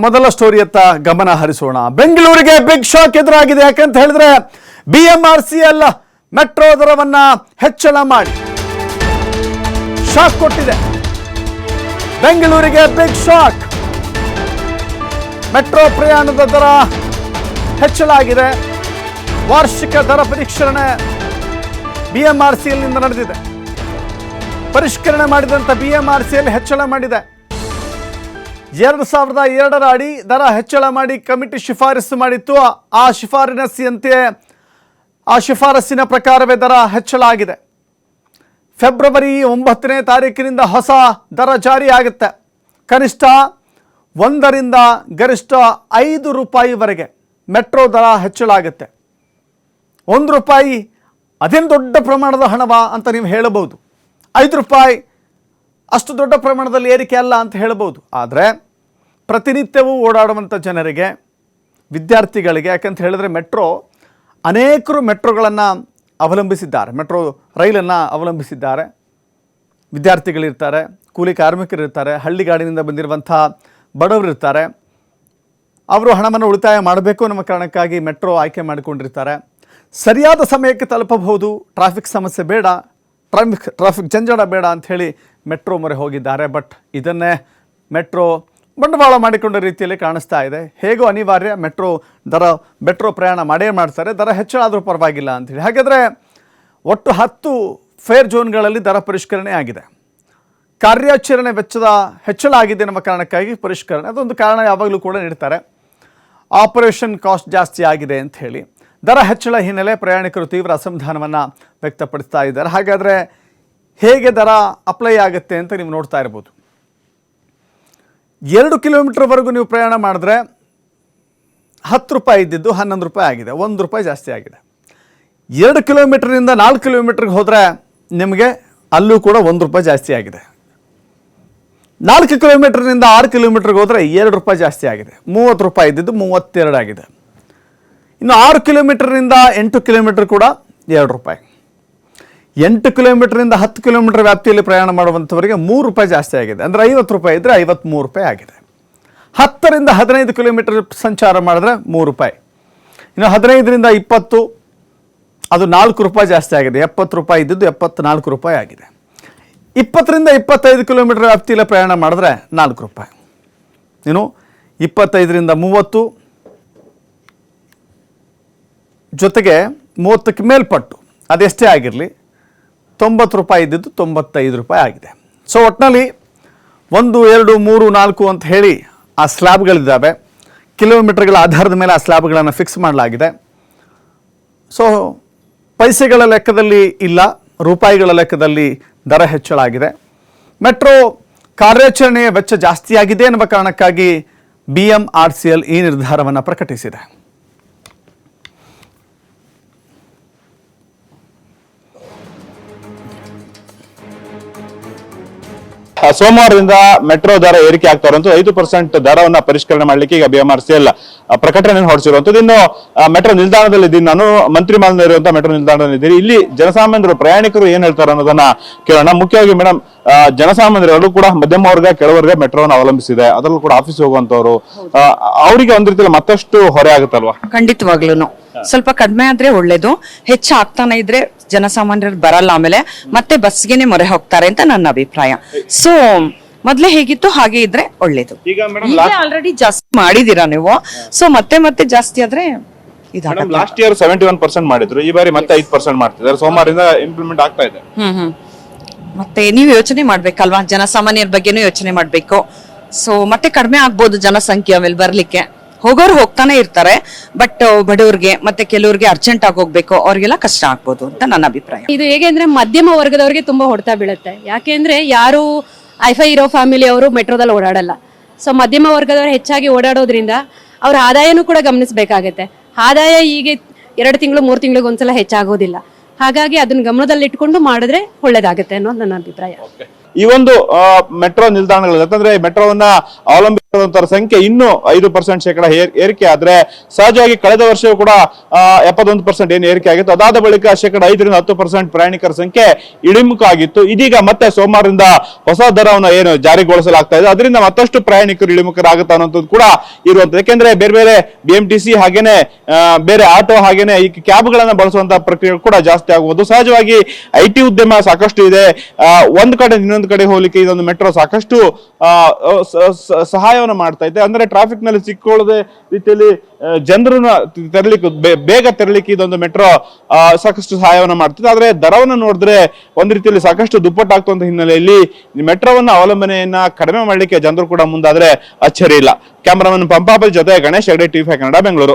ಮೊದಲ ಸ್ಟೋರಿಯತ್ತ ಗಮನ ಹರಿಸೋಣ. ಬೆಂಗಳೂರಿಗೆ ಬಿಗ್ ಶಾಕ್ ಎದುರಾಗಿದೆ. ಯಾಕಂತ ಹೇಳಿದ್ರೆ B M R C L metro ದರವನ್ನ ಹೆಚ್ಚಳ ಮಾಡಿ. ಶಾಕ್ ಕೊಟ್ಟಿದೆ. ಬೆಂಗಳೂರಿಗೆ ಬಿಗ್ ಶಾಕ್ ಮೆಟ್ರೋ ಪ್ರಯಾಣದ ದರ ಹೆಚ್ಚಳ ಆಗಿದೆ. ವಾರ್ಷಿಕ ದರ ಪರಿಷ್ಕರಣೆ ಬಿ ಎಂ ಆರ್ ಸಿ ಎಲ್ನಿಂದ ನಡೆದಿದೆ. ಪರಿಷ್ಕರಣೆ ಮಾಡಿದಂತ B M R C L ಹೆಚ್ಚಳ ಮಾಡಿದೆ. ಎರಡು ಸಾವಿರದ ಎರಡರ ಅಡಿ ದರ ಹೆಚ್ಚಳ ಮಾಡಿ ಕಮಿಟಿ ಶಿಫಾರಸು ಮಾಡಿತ್ತು. ಆ ಶಿಫಾರಸಿನಂತೆ ಆ ಶಿಫಾರಸ್ಸಿನ ಪ್ರಕಾರವೇ ದರ ಹೆಚ್ಚಳ ಆಗಿದೆ. ಫೆಬ್ರವರಿ ಒಂಬತ್ತನೇ ತಾರೀಕಿನಿಂದ ಹೊಸ ದರ ಜಾರಿ ಆಗುತ್ತೆ ಕನಿಷ್ಠ ಒಂದರಿಂದ ಗರಿಷ್ಠ ಐದು ರೂಪಾಯಿವರೆಗೆ ಮೆಟ್ರೋ ದರ ಹೆಚ್ಚಳ ಆಗುತ್ತೆ. ಒಂದು ರೂಪಾಯಿ ಅದೇನು ದೊಡ್ಡ ಪ್ರಮಾಣದ ಹಣವ ಅಂತ ನೀವು ಹೇಳಬಹುದು. ಐದು ರೂಪಾಯಿ ಅಷ್ಟು ದೊಡ್ಡ ಪ್ರಮಾಣದಲ್ಲಿ ಏರಿಕೆ ಅಲ್ಲ ಅಂತ ಹೇಳ್ಬೋದು ಆದರೆ ಪ್ರತಿನಿತ್ಯವೂ ಓಡಾಡುವಂಥ ಜನರಿಗೆ, ವಿದ್ಯಾರ್ಥಿಗಳಿಗೆ, ಯಾಕಂತ ಹೇಳಿದ್ರೆ ಮೆಟ್ರೋ ಅನೇಕರು ಮೆಟ್ರೋಗಳನ್ನು ಅವಲಂಬಿಸಿದ್ದಾರೆ. ಮೆಟ್ರೋ ರೈಲನ್ನು ಅವಲಂಬಿಸಿದ್ದಾರೆ. ವಿದ್ಯಾರ್ಥಿಗಳಿರ್ತಾರೆ, ಕೂಲಿ ಕಾರ್ಮಿಕರಿರ್ತಾರೆ ಹಳ್ಳಿಗಾಡಿನಿಂದ ಬಂದಿರುವಂಥ ಬಡವರಿರ್ತಾರೆ. ಅವರು ಹಣವನ್ನು ಉಳಿತಾಯ ಮಾಡಬೇಕು ಅನ್ನೋ ಕಾರಣಕ್ಕಾಗಿ ಮೆಟ್ರೋ ಆಯ್ಕೆ ಮಾಡಿಕೊಂಡಿರ್ತಾರೆ. ಸರಿಯಾದ ಸಮಯಕ್ಕೆ ತಲುಪಬಹುದು. ಟ್ರಾಫಿಕ್ ಸಮಸ್ಯೆ ಬೇಡ. ಟ್ರಾಫಿಕ್ ಟ್ರಾಫಿಕ್ ಜಂಜಡ ಬೇಡ ಅಂಥೇಳಿ ಮೆಟ್ರೋ ಮೊರೆ ಹೋಗಿದ್ದಾರೆ. ಬಟ್ ಇದನ್ನೇ ಮೆಟ್ರೋ ಬಂಡವಾಳ ಮಾಡಿಕೊಂಡ ರೀತಿಯಲ್ಲಿ ಕಾಣಿಸ್ತಾ ಇದೆ. ಹೇಗೋ ಅನಿವಾರ್ಯ ಮೆಟ್ರೋ ದರ, ಮೆಟ್ರೋ ಪ್ರಯಾಣ ಮಾಡೇ ಮಾಡ್ತಾರೆ, ದರ ಹೆಚ್ಚಳಾದರೂ ಪರವಾಗಿಲ್ಲ ಅಂಥೇಳಿ. ಹಾಗಾದರೆ ಒಟ್ಟು ಹತ್ತು ಫೇರ್ ಝೋನ್ಗಳಲ್ಲಿ ದರ ಪರಿಷ್ಕರಣೆ ಆಗಿದೆ. ಕಾರ್ಯಾಚರಣೆ ವೆಚ್ಚದ ಹೆಚ್ಚಳ ಆಗಿದೆ ಎಂಬ ಕಾರಣಕ್ಕಾಗಿ ಪರಿಷ್ಕರಣೆ. ಅದೊಂದು ಕಾರಣ ಯಾವಾಗಲೂ ಕೂಡ ನೀಡ್ತಾರೆ. ಆಪರೇಷನ್ ಕಾಸ್ಟ್ ಜಾಸ್ತಿ ಆಗಿದೆ ಅಂತ ಹೇಳಿ. ದರ ಹೆಚ್ಚಳ ಹಿನ್ನೆಲೆ ಪ್ರಯಾಣಿಕರು ತೀವ್ರ ಅಸಮಾಧಾನವನ್ನು ವ್ಯಕ್ತಪಡಿಸ್ತಾ ಇದ್ದಾರೆ. ಹಾಗಾದರೆ ಹೇಗೆ ದರ ಅಪ್ಲೈ ಆಗುತ್ತೆ ಅಂತ ನೀವು ನೋಡ್ತಾ ಇರ್ಬೋದು. ಎರಡು ಕಿಲೋಮೀಟ್ರ್ವರೆಗೂ ನೀವು ಪ್ರಯಾಣ ಮಾಡಿದ್ರೆ ಹತ್ತು ರೂಪಾಯಿ ಇದ್ದಿದ್ದು ಹನ್ನೊಂದು ರೂಪಾಯಿ ಆಗಿದೆ, ಒಂದು ರೂಪಾಯಿ ಜಾಸ್ತಿ ಆಗಿದೆ. ಎರಡು ಕಿಲೋಮೀಟ್ರಿಂದ ನಾಲ್ಕು ಕಿಲೋಮೀಟ್ರಿಗೆ ಹೋದರೆ ನಿಮಗೆ ಅಲ್ಲೂ ಕೂಡ ಒಂದು ರೂಪಾಯಿ ಜಾಸ್ತಿ ಆಗಿದೆ. ನಾಲ್ಕು ಕಿಲೋಮೀಟ್ರ್ನಿಂದ ಆರು ಕಿಲೋಮೀಟ್ರಿಗೆ ಹೋದರೆ ಎರಡು ರೂಪಾಯಿ ಜಾಸ್ತಿ ಆಗಿದೆ, ಮೂವತ್ತು ರೂಪಾಯಿ ಇದ್ದಿದ್ದು ಮೂವತ್ತೆರಡಾಗಿದೆ ಇನ್ನು ಆರು ಕಿಲೋಮೀಟ್ರಿಂದ ಎಂಟು ಕಿಲೋಮೀಟ್ರ್ ಕೂಡ ಎರಡು ರೂಪಾಯಿ. ಎಂಟು ಕಿಲೋಮೀಟರಿಂದ ಹತ್ತು ಕಿಲೋಮೀಟರ್ ವ್ಯಾಪ್ತಿಯಲ್ಲಿ ಪ್ರಯಾಣ ಮಾಡುವಂಥವರಿಗೆ ಮೂರು ರೂಪಾಯಿ ಜಾಸ್ತಿ ಆಗಿದೆ. ಅಂದರೆ ಐವತ್ತು ರೂಪಾಯಿ ಇದ್ದರೆ ಐವತ್ತ್ಮೂರು ರೂಪಾಯಿ ಆಗಿದೆ. ಹತ್ತರಿಂದ ಹದಿನೈದು ಕಿಲೋಮೀಟರ್ ಸಂಚಾರ ಮಾಡಿದ್ರೆ ಮೂರು ರೂಪಾಯಿ. ಇನ್ನು ಹದಿನೈದರಿಂದ ಇಪ್ಪತ್ತು, ಅದು ನಾಲ್ಕು ರೂಪಾಯಿ ಜಾಸ್ತಿ ಆಗಿದೆ. ಎಪ್ಪತ್ತು ರೂಪಾಯಿ ಇದ್ದಿದ್ದು ಎಪ್ಪತ್ನಾಲ್ಕು ರೂಪಾಯಿ ಆಗಿದೆ. ಇಪ್ಪತ್ತರಿಂದ ಇಪ್ಪತ್ತೈದು ಕಿಲೋಮೀಟರ್ ವ್ಯಾಪ್ತಿಯಲ್ಲಿ ಪ್ರಯಾಣ ಮಾಡಿದ್ರೆ ನಾಲ್ಕು ರೂಪಾಯಿ. ಇನ್ನು ಇಪ್ಪತ್ತೈದರಿಂದ ಮೂವತ್ತು ಜೊತೆಗೆ ಮೂವತ್ತಕ್ಕೆ ಮೇಲ್ಪಟ್ಟು, ಅದೆಷ್ಟೇ ಆಗಿರಲಿ ತೊಂಬತ್ತು ರೂಪಾಯಿ ಇದ್ದಿದ್ದು ತೊಂಬತ್ತೈದು ರೂಪಾಯಿ ಆಗಿದೆ. ಸೊ ಒಟ್ಟಿನಲ್ಲಿ ಒಂದು, ಎರಡು, ಮೂರು, ನಾಲ್ಕು ಅಂತ ಹೇಳಿ ಆ ಸ್ಲ್ಯಾಬ್ಗಳಿದ್ದಾವೆ. ಕಿಲೋಮೀಟರ್ಗಳ ಆಧಾರದ ಮೇಲೆ ಆ ಸ್ಲ್ಯಾಬ್ಗಳನ್ನು ಫಿಕ್ಸ್ ಮಾಡಲಾಗಿದೆ. ಸೊ ಪೈಸೆಗಳ ಲೆಕ್ಕದಲ್ಲಿ ಇಲ್ಲ, ರೂಪಾಯಿಗಳ ಲೆಕ್ಕದಲ್ಲಿ ದರ ಹೆಚ್ಚಳ ಆಗಿದೆ ಮೆಟ್ರೋ ಕಾರ್ಯಾಚರಣೆಯ ವೆಚ್ಚ ಜಾಸ್ತಿಯಾಗಿದೆ ಎನ್ನುವ ಕಾರಣಕ್ಕಾಗಿ B M R C L ಈ ನಿರ್ಧಾರವನ್ನು ಪ್ರಕಟಿಸಿದೆ. ಸೋಮವಾರದಿಂದ ಮೆಟ್ರೋ ದರ ಏರಿಕೆ ಆಗ್ತಾರಂತೂ ಐದು ಪರ್ಸೆಂಟ್ ದರವನ್ನ ಪರಿಷ್ಕರಣೆ ಮಾಡ್ಲಿಕ್ಕೆ ಈಗ ಬಿಎಂಆರ್ಸಿಎಲ್ ಪ್ರಕಟಣೆ ಹೊರಡಿಸಿರುವಂತದ್ದು ಇನ್ನು ಮೆಟ್ರೋ ನಿಲ್ದಾಣದಲ್ಲಿ ಇದ್ದೀನಿ ನಾನು. ಮಂತ್ರಿ ಇರುವಂತಹ ಮೆಟ್ರೋ ನಿಲ್ದಾಣದಲ್ಲಿ ಇದ್ದೀನಿ. ಇಲ್ಲಿ ಜನಸಾಮಾನ್ಯರು, ಪ್ರಯಾಣಿಕರು ಏನ್ ಹೇಳ್ತಾರೆ ಅನ್ನೋದನ್ನ ಕೇಳೋಣ. ಮುಖ್ಯವಾಗಿ ಮೇಡಮ್ ಜನಸಾಮಾನ್ಯರು ಕೂಡ ಮಧ್ಯಮ ವರ್ಗ, ಕೆಳವರ್ಗ ಮೆಟ್ರೋನ ಅವಲಂಬಿಸಿದೆ. ಅದರಲ್ಲೂ ಕೂಡ ಆಫೀಸ್ ಹೋಗುವಂತವ್ರು ಅವರಿಗೆ ಒಂದ್ ರೀತಿಯಲ್ಲಿ ಮತ್ತಷ್ಟು ಹೊರೆ ಆಗುತ್ತಲ್ವಾ? ಖಂಡಿತವಾಗ್ಲೂನು. ಸ್ವಲ್ಪ ಕಡಿಮೆ ಆದ್ರೆ ಒಳ್ಳೇದು. ಹೆಚ್ಚು ಆಗ್ತಾನೆ ಇದ್ರೆ ಜನಸಾಮಾನ್ಯರು ಬರಲ್ಲ ಆಮೇಲೆ ಮತ್ತೆ ಬಸ್ಗೆನೆ ಮೊರೆ ಹೋಗ್ತಾರೆ ಅಂತ ನನ್ನ ಅಭಿಪ್ರಾಯ. ಸೊ ಮೊದ್ಲೇ ಹೇಗಿತ್ತು ಹಾಗೆ ಇದ್ರೆ ಒಳ್ಳೇದು. ಈಗ ಮೇಡಮ್ ಆಲ್ರೆಡಿ ಜಾಸ್ತಿ ಮಾಡಿದೀರಾ ನೀವು? ಸೊ ಮತ್ತೆ ಮತ್ತೆ ಜಾಸ್ತಿ ಆದ್ರೆ last year seventy one percent ಮಾಡಿದ್ರು ಈ ಬಾರಿ ಮತ್ತೆ ಐದು ಪರ್ಸೆಂಟ್ ಮಾಡ್ತಿದ್ದಾರೆ. ಸೋಮವಾರದಿಂದ ಇಂಪ್ಲಿಮೆಂಟ್ ಆಗ್ತಾ ಇದೆ. ಹ್ಮ್ ಹ್ಮ್. ಮತ್ತೆ ನೀವು ಯೋಚನೆ ಮಾಡ್ಬೇಕಲ್ವಾ? ಜನಸಾಮಾನ್ಯರ ಬಗ್ಗೆನೂ ಯೋಚನೆ ಮಾಡ್ಬೇಕು. ಸೊ ಮತ್ತೆ ಕಡಿಮೆ ಆಗ್ಬೋದು ಜನಸಂಖ್ಯೆ ಆಮೇಲೆ ಬರ್ಲಿಕ್ಕೆ. ಹೋಗೋರು ಹೋಗ್ತಾನೆ ಇರ್ತಾರೆ ಬಟ್ ಬಡವ್ರಿಗೆ ಮತ್ತೆ ಕೆಲವ್ರಿಗೆ ಅರ್ಜೆಂಟ್ ಆಗಿ ಹೋಗ್ಬೇಕು ಅವ್ರಿಗೆಲ್ಲ ಕಷ್ಟ ಆಗ್ಬೋದು ಅಂತ ನನ್ನ ಅಭಿಪ್ರಾಯ. ಇದು ಹೇಗೆ ಅಂದ್ರೆ ಮಧ್ಯಮ ವರ್ಗದವ್ರಿಗೆ ತುಂಬಾ ಹೊಡೆತ ಬೀಳುತ್ತೆ. ಯಾಕೆಂದ್ರೆ ಯಾರು ಐಫೈ ಇರೋ ಫ್ಯಾಮಿಲಿ ಅವರು ಮೆಟ್ರೋದಲ್ಲಿ ಓಡಾಡಲ್ಲ. ಸೊ ಮಧ್ಯಮ ವರ್ಗದವರು ಹೆಚ್ಚಾಗಿ ಓಡಾಡೋದ್ರಿಂದ ಅವ್ರ ಆದಾಯನೂ ಕೂಡ ಗಮನಿಸಬೇಕಾಗತ್ತೆ. ಆದಾಯ ಈಗ ಎರಡು ತಿಂಗಳು ಮೂರು ತಿಂಗಳಿಗೆ ಒಂದ್ಸಲ ಹೆಚ್ಚಾಗೋದಿಲ್ಲ. ಹಾಗಾಗಿ ಅದನ್ನ ಗಮನದಲ್ಲಿಟ್ಕೊಂಡು ಮಾಡಿದ್ರೆ ಒಳ್ಳೇದಾಗುತ್ತೆ ಅನ್ನೋದು ನನ್ನ ಅಭಿಪ್ರಾಯ. ಈ ಒಂದು ಮೆಟ್ರೋ ನಿಲ್ದಾಣಗಳು ಯಾಕಂದ್ರೆ ಮೆಟ್ರೋವನ್ನ ಅವಲಂಬಿಸಿರುವಂತಹ ಸಂಖ್ಯೆ ಇನ್ನೂ ಐದು ಪರ್ಸೆಂಟ್ ಶೇಕಡ ಏರಿಕೆ ಆದ್ರೆ, ಸಹಜವಾಗಿ ಕಳೆದ ವರ್ಷವೂ ಕೂಡ ಎಪ್ಪತ್ತೊಂದು ಪರ್ಸೆಂಟ್ ಏನು ಏರಿಕೆ ಆಗಿತ್ತು. ಅದಾದ ಬಳಿಕ ಶೇಕಡ ಐದರಿಂದ ಹತ್ತು ಪರ್ಸೆಂಟ್ ಪ್ರಯಾಣಿಕರ ಸಂಖ್ಯೆ ಇಳಿಮುಖ ಆಗಿತ್ತು ಇದೀಗ ಮತ್ತೆ ಸೋಮವಾರದಿಂದ ಹೊಸ ದರವನ್ನು ಏನು ಜಾರಿಗೊಳಿಸಲಾಗ್ತಾ ಇದೆ. ಅದರಿಂದ ಮತ್ತಷ್ಟು ಪ್ರಯಾಣಿಕರು ಇಳಿಮುಖರಾಗುತ್ತಾ ಅನ್ನೋದು ಕೂಡ ಇರುವಂತದ್ದು ಯಾಕೆಂದ್ರೆ ಬೇರೆ ಬೇರೆ ಬಿ ಎಂ ಟಿ ಸಿ ಹಾಗೇನೆ ಬೇರೆ ಆಟೋ ಹಾಗೇನೆ, ಈ ಕ್ಯಾಬ್ ಬಳಸುವಂತಹ ಬಳಸುವಂತ ಪ್ರಕ್ರಿಯೆ ಕೂಡ ಜಾಸ್ತಿ ಆಗುವುದು. ಸಹಜವಾಗಿ ಐಟಿ ಉದ್ಯಮ ಸಾಕಷ್ಟು ಇದೆ. ಒಂದು ಕಡೆ ಕಡೆ ಹೋಗ್ಲಿಕ್ಕೆ ಇದೊಂದು ಮೆಟ್ರೋ ಸಾಕಷ್ಟು ಸಹಾಯವನ್ನು ಮಾಡ್ತಾ ಇದೆ. ಅಂದ್ರೆ ಟ್ರಾಫಿಕ್ನಲ್ಲಿ ಸಿಕ್ಕೊಳ್ಳದೆ ರೀತಿಯಲ್ಲಿ ಜನರನ್ನ ತೆರಲಿಕ್ಕೆ ಬೇಗ ತೆರಲಿಕ್ಕೆ ಇದೊಂದು ಮೆಟ್ರೋ ಸಾಕಷ್ಟು ಸಹಾಯವನ್ನು ಮಾಡ್ತಿದೆ. ಆದ್ರೆ ದರವನ್ನು ನೋಡಿದ್ರೆ ಒಂದ್ ರೀತಿಯಲ್ಲಿ ಸಾಕಷ್ಟು ದುಪ್ಪಟ್ಟಾಗ್ತಂತ ಹಿನ್ನೆಲೆಯಲ್ಲಿ ಮೆಟ್ರೋವನ್ನ ಅವಲಂಬನೆಯನ್ನ ಕಡಿಮೆ ಮಾಡಲಿಕ್ಕೆ ಜನರು ಕೂಡ ಮುಂದಾದ್ರೆ ಅಚ್ಚರಿ ಇಲ್ಲ. ಕ್ಯಾಮರಾಮನ್ ಪಂಪಾಪಲ್ ಜೊತೆ ಗಣೇಶ್ ಹೆಗಡೆ ಟಿವಿ ಕನ್ನಡ, ಬೆಂಗಳೂರು.